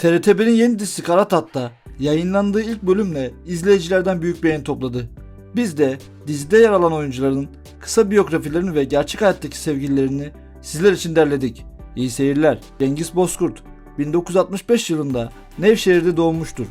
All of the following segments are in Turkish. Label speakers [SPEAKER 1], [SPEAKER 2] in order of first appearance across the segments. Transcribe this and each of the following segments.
[SPEAKER 1] TRT1'in yeni dizisi Karatat'ta yayınlandığı ilk bölümle izleyicilerden büyük beğeni topladı. Biz de dizide yer alan oyuncuların kısa biyografilerini ve gerçek hayattaki sevgililerini sizler için derledik. İyi seyirler. Cengiz Bozkurt 1965 yılında Nevşehir'de doğmuştur.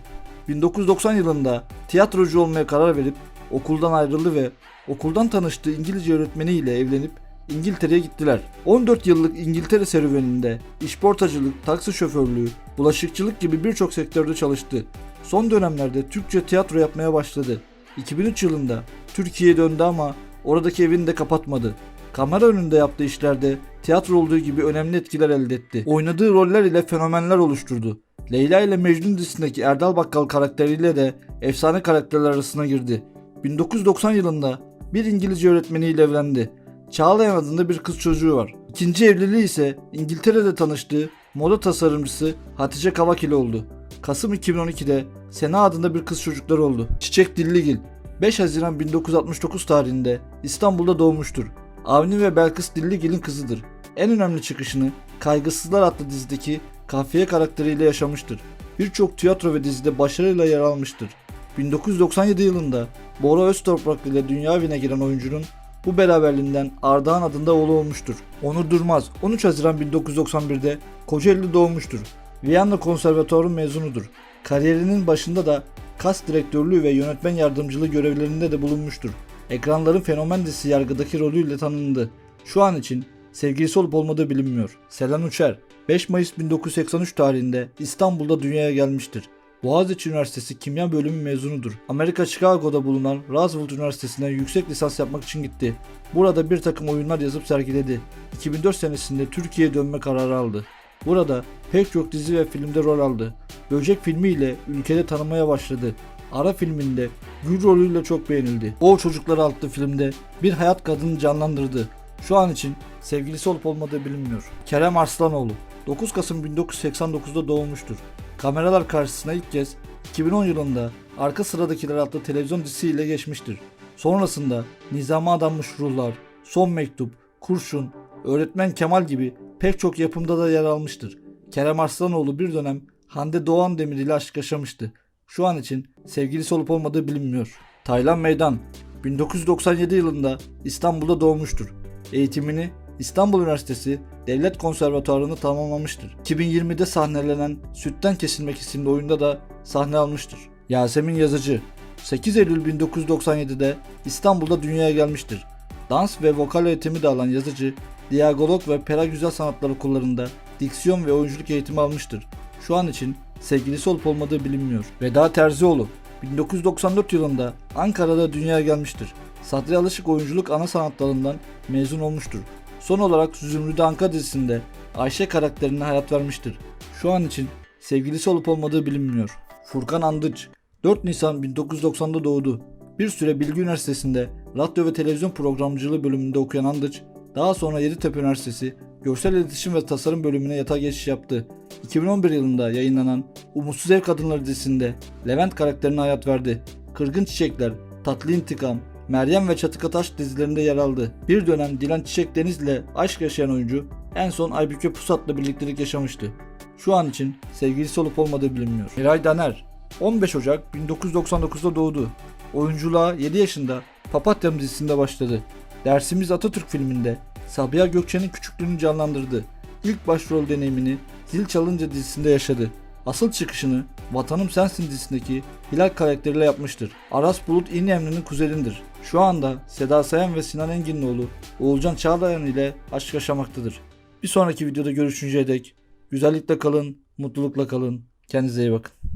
[SPEAKER 1] 1990 yılında tiyatrocu olmaya karar verip okuldan ayrıldı ve okuldan tanıştığı İngilizce öğretmeniyle evlenip İngiltere'ye gittiler. 14 yıllık İngiltere serüveninde işportacılık, taksi şoförlüğü, bulaşıkçılık gibi birçok sektörde çalıştı. Son dönemlerde Türkçe tiyatro yapmaya başladı. 2003 yılında Türkiye'ye döndü ama oradaki evini de kapatmadı. Kamera önünde yaptığı işlerde tiyatro olduğu gibi önemli etkiler elde etti. Oynadığı roller ile fenomenler oluşturdu. Leyla ile Mecnun dizisindeki Erdal Bakkal karakteriyle de efsane karakterler arasına girdi. 1990 yılında bir İngilizce öğretmeniyle evlendi. Çağlayan adında bir kız çocuğu var. İkinci evliliği ise İngiltere'de tanıştığı moda tasarımcısı Hatice Kavak ile oldu. Kasım 2012'de Sena adında bir kız çocukları oldu. Çiçek Dilligil 5 Haziran 1969 tarihinde İstanbul'da doğmuştur. Avni ve Belkıs Dilligil'in kızıdır. En önemli çıkışını Kaygısızlar adlı dizideki Kafiye karakteriyle yaşamıştır. Birçok tiyatro ve dizide başarıyla yer almıştır. 1997 yılında Bora Öztoprak ile dünya evine giren oyuncunun bu beraberliğinden Ardahan adında oğlu olmuştur. Onur Durmaz 13 Haziran 1991'de Kocaeli'de doğmuştur. Viyana Konservatuarı mezunudur. Kariyerinin başında da kas direktörlüğü ve yönetmen yardımcılığı görevlerinde de bulunmuştur. Ekranların fenomen dizisi yargıdaki rolüyle tanındı. Şu an için sevgilisi olup olmadığı bilinmiyor. Selen Uçer 5 Mayıs 1983 tarihinde İstanbul'da dünyaya gelmiştir. Boğaziçi Üniversitesi Kimya Bölümü mezunudur. Amerika Chicago'da bulunan Roosevelt Üniversitesi'ne yüksek lisans yapmak için gitti. Burada bir takım oyunlar yazıp sergiledi. 2004 senesinde Türkiye'ye dönme kararı aldı. Burada pek çok dizi ve filmde rol aldı. Böcek filmiyle ülkede tanımaya başladı. Ara filminde Gül rolüyle çok beğenildi. O Çocukları adlı filmde bir hayat kadını canlandırdı. Şu an için sevgilisi olup olmadığı bilinmiyor. Kerem Arslanoğlu 9 Kasım 1989'da doğmuştur. Kameralar karşısına ilk kez 2010 yılında Arka Sıradakiler adlı televizyon dizisiyle geçmiştir. Sonrasında Nizama Adanmış Ruhlar, Son Mektup, Kurşun, Öğretmen Kemal gibi pek çok yapımda da yer almıştır. Kerem Arslanoğlu bir dönem Hande Doğan Demir ile aşk yaşamıştı. Şu an için sevgilisi olup olmadığı bilinmiyor. Taylan Meydan 1997 yılında İstanbul'da doğmuştur. Eğitimini İstanbul Üniversitesi Devlet Konservatuarı'nı tamamlamıştır. 2020'de sahnelenen Sütten Kesilmek isimli oyunda da sahne almıştır. Yasemin Yazıcı 8 Eylül 1997'de İstanbul'da dünyaya gelmiştir. Dans ve vokal eğitimi de alan yazıcı, diyalog ve pera güzel sanatlar okullarında diksiyon ve oyunculuk eğitimi almıştır. Şu an için sevgilisi olup olmadığı bilinmiyor. Veda Terzioğlu 1994 yılında Ankara'da dünyaya gelmiştir. Sadri Alışık oyunculuk ana sanatlarından mezun olmuştur. Son olarak Zümrüt Anka dizisinde Ayşe karakterine hayat vermiştir. Şu an için sevgilisi olup olmadığı bilinmiyor. Furkan Andıç 4 Nisan 1990'da doğdu. Bir süre Bilgi Üniversitesi'nde radyo ve televizyon programcılığı bölümünde okuyan Andıç, daha sonra Yeditepe Üniversitesi Görsel İletişim ve Tasarım bölümüne yatay geçiş yaptı. 2011 yılında yayınlanan Umutsuz Ev Kadınları dizisinde Levent karakterine hayat verdi. Kırgın Çiçekler, Tatlı İntikam, Meryem ve Çatık Ataş dizilerinde yer aldı. Bir dönem Dilan Çiçek Deniz'le aşk yaşayan oyuncu en son Aybüke Pusat'la birliktelik yaşamıştı. Şu an için sevgilisi olup olmadığı bilinmiyor. Miray Daner 15 Ocak 1999'da doğdu. Oyunculuğa 7 yaşında Papatyam dizisinde başladı. Dersimiz Atatürk filminde Sabiha Gökçen'in küçüklüğünü canlandırdı. İlk başrol deneyimini Zil Çalınca dizisinde yaşadı. Asıl çıkışını Vatanım Sensin dizisindeki Hilal karakteriyle yapmıştır. Aras Bulut İğnemli'nin kuzenindir. Şu anda Seda Sayan ve Sinan Engin'in oğlu Oğulcan Çağlayan ile aşk yaşamaktadır. Bir sonraki videoda görüşünceye dek güzellikle kalın, mutlulukla kalın. Kendinize iyi bakın.